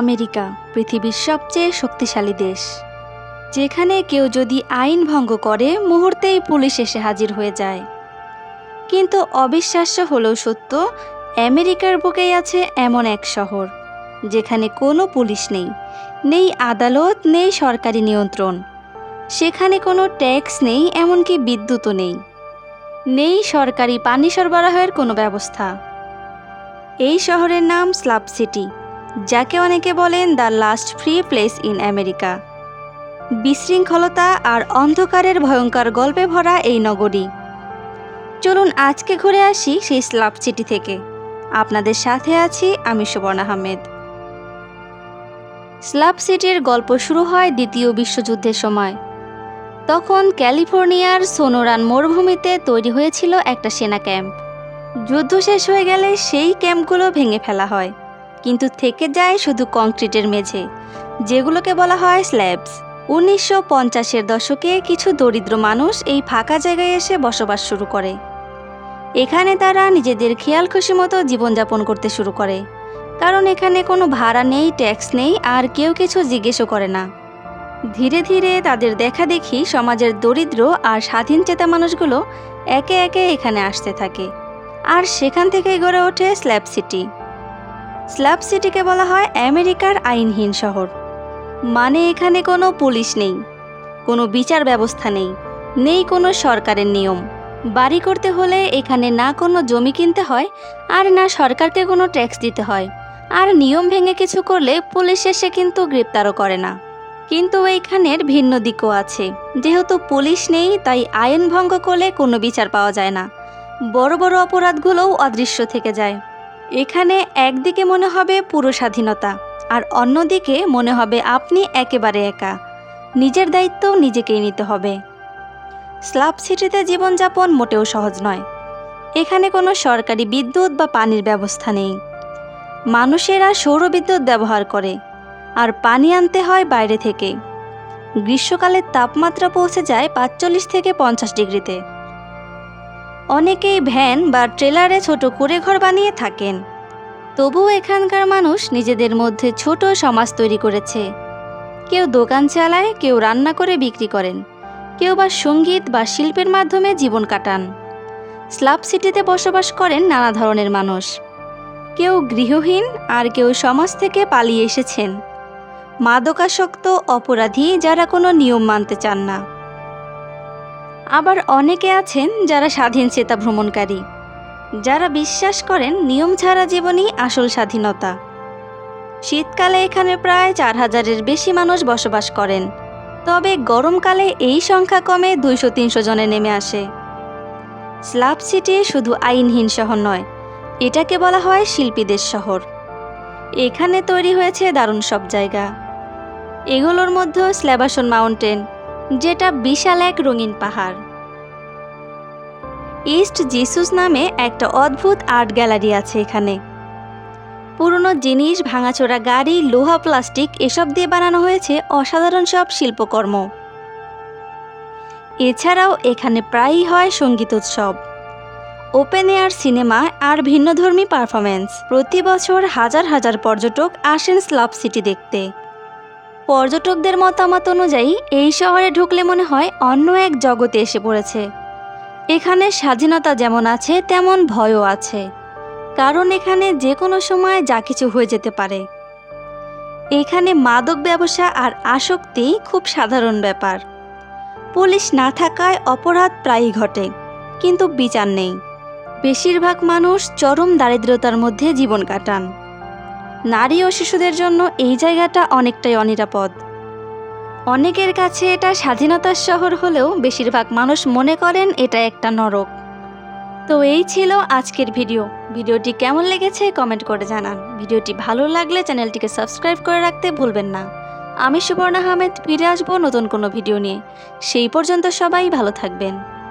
America, পৃথিবীর সবচেয়ে শক্তিশালী দেশ। যেখানে কেউ যদি আইন ভঙ্গ করে, মুহূর্তেই পুলিশ এসে হাজির হয়ে যায়। কিন্তু অবিশ্বাস্য হলেও সত্য, আমেরিকার বুকেই আছে এমন এক শহর, যেখানে কোনো পুলিশ নেই নেই আদালত, নেই সরকারি নিয়ন্ত্রণ। সেখানে কোনো ট্যাক্স নেই, এমনকি বিদ্যুৎও নেই। নেই সরকারি পানি সরবরাহের কোনো ব্যবস্থা। এই শহরের নাম স্লাব সিটি। যাকে অনেকে বলেন the last free place in America. বিশৃঙ্খলতা আর অন্ধকারের ভয়ঙ্কর গল্পে ভরা এই নগরী। চলুন আজকে ঘুরে আসি সেই স্লাব সিটি থেকে। আপনাদের সাথে আছি আমি সুবর্ণ আহমেদ। স্লাব সিটির গল্প শুরু হয় দ্বিতীয় বিশ্বযুদ্ধের সময়। তখন ক্যালিফোর্নিয়ার সোনোরান মরুভূমিতে তৈরি হয়েছিল একটা সেনা ক্যাম্প। যুদ্ধ শেষ হয়ে গেলে সেই ক্যাম্পগুলো ভেঙে ফেলা হয়। কিন্তু থেকে যায় শুধু কংক্রিটের মেঝে, যেগুলোকে বলা হয় স্ল্যাবস। উনিশশো পঞ্চাশের দশকে কিছু দরিদ্র মানুষ এই ফাঁকা জায়গায় এসে বসবাস শুরু করে। এখানে তারা নিজেদের খেয়াল খুশি মতো জীবনযাপন করতে শুরু করে। কারণ এখানে কোনো ভাড়া নেই, ট্যাক্স নেই, আর কেউ কিছু জিজ্ঞেসও করে না। ধীরে ধীরে তাদের দেখা দেখি সমাজের দরিদ্র আর স্বাধীন চেতা মানুষগুলো একে একে এখানে আসতে থাকে। আর সেখান থেকেই গড়ে ওঠে স্ল্যাব সিটি। স্ল্যাব সিটিকে বলা হয় আমেরিকার আইনহীন শহর। মানে এখানে কোনো পুলিশ নেই, কোনো বিচার ব্যবস্থা নেই নেই কোনো সরকারের নিয়ম। বাড়ি করতে হলে এখানে না কোনো জমি কিনতে হয় আর না সরকারকে কোনো ট্যাক্স দিতে হয়। আর নিয়ম ভেঙে কিছু করলে পুলিশ এসে কিন্তু গ্রেপ্তারও করে না। কিন্তু এইখানের ভিন্ন দিকও আছে। যেহেতু পুলিশ নেই, তাই আইন ভঙ্গ করলে কোনো বিচার পাওয়া যায় না। বড় বড় অপরাধগুলোও অদৃশ্য থেকে যায়। এখানে একদিকে মনে হবে পুরো স্বাধীনতা, আর অন্যদিকে মনে হবে আপনি একেবারে একা। নিজের দায়িত্ব নিজেকেই নিতে হবে। স্লাব সিটিতে জীবনযাপন মোটেও সহজ নয়। এখানে কোনো সরকারি বিদ্যুৎ বা পানির ব্যবস্থা নেই। মানুষেরা সৌরবিদ্যুৎ ব্যবহার করে, আর পানি আনতে হয় বাইরে থেকে। গ্রীষ্মকালের তাপমাত্রা পৌঁছে যায় পাঁচচল্লিশ থেকে পঞ্চাশ ডিগ্রিতে। অনেকেই ভ্যান বা ট্রেলারে ছোট কুড়ে ঘর বানিয়ে থাকেন। তবুও এখানকার মানুষ নিজেদের মধ্যে ছোট সমাজ তৈরি করেছে। কেউ দোকান চালায়, কেউ রান্না করে বিক্রি করেন। কেউ বা সংগীত বা শিল্পের মাধ্যমে জীবন কাটান। স্লাব সিটিতে বসবাস করেন নানা ধরনের মানুষ। কেউ গৃহহীন, আর কেউ সমাজ থেকে পালিয়ে এসেছেন। মাদকাসক্ত অপরাধী যারা কোনো নিয়ম মানতে চান না। আবার অনেকে আছেন যারা স্বাধীন চেতা ভ্রমণকারী। যারা বিশ্বাস করেন নিয়ম ছাড়া জীবনই আসল স্বাধীনতা। শীতকালে এখানে প্রায় চার হাজারের বেশি মানুষ বসবাস করেন। তবে গরমকালে এই সংখ্যা কমে দুইশো তিনশো জনে নেমে আসে। স্লাব সিটি শুধু আইনহীন শহর নয়, এটাকে বলা হয় শিল্পীদের শহর। এখানে তৈরি হয়েছে দারুণ সব জায়গা। এগুলোর মধ্যে স্ল্যাবাসন মাউন্টেন যেটা বিশাল এক রঙিন পাহাড়। ইস্ট জিসুস নামে একটা অদ্ভুত আর্ট গ্যালারি আছে এখানে। পুরনো জিনিস, ভাঙাচোরা গাড়ি, লোহা, প্লাস্টিক এসব দিয়ে বানানো হয়েছে অসাধারণ সব শিল্পকর্ম। এছাড়াও এখানে প্রায়ই হয় সংগীত উৎসব। ওপেন এয়ার সিনেমা আর ভিন্নধর্মী পারফরমেন্স প্রতি বছর হাজার হাজার পর্যটক আসেন স্লাব সিটি দেখতে। পর্যটকদের মতামত অনুযায়ী, এই শহরে ঢুকলে মনে হয় অন্য এক জগতে এসে পড়েছে। এখানে স্বাধীনতা যেমন আছে, তেমন ভয়ও আছে। কারণ এখানে যে কোনো সময় যা কিছু হয়ে যেতে পারে। এখানে মাদক ব্যবসা আর আসক্তি খুব সাধারণ ব্যাপার। পুলিশ না থাকায় অপরাধ প্রায়ই ঘটে, কিন্তু বিচার নেই। বেশিরভাগ মানুষ চরম দারিদ্রতার মধ্যে জীবন কাটান। নারী ও শিশুদের জন্য এই জায়গাটা অনেকটাই অনিরাপদ। অনেকের কাছে এটা স্বাধীনতার শহর হলেও বেশিরভাগ মানুষ মনে করেন এটা একটা নরক। তো এই ছিল আজকের ভিডিও। ভিডিওটি কেমন লেগেছে কমেন্ট করে জানান। ভিডিওটি ভালো লাগলে চ্যানেলটিকে সাবস্ক্রাইব করে রাখতে ভুলবেন না। আমি সুবর্ণা আহমেদ, ফিরে আসব নতুন কোনো ভিডিও নিয়ে। সেই পর্যন্ত সবাই ভালো থাকবেন।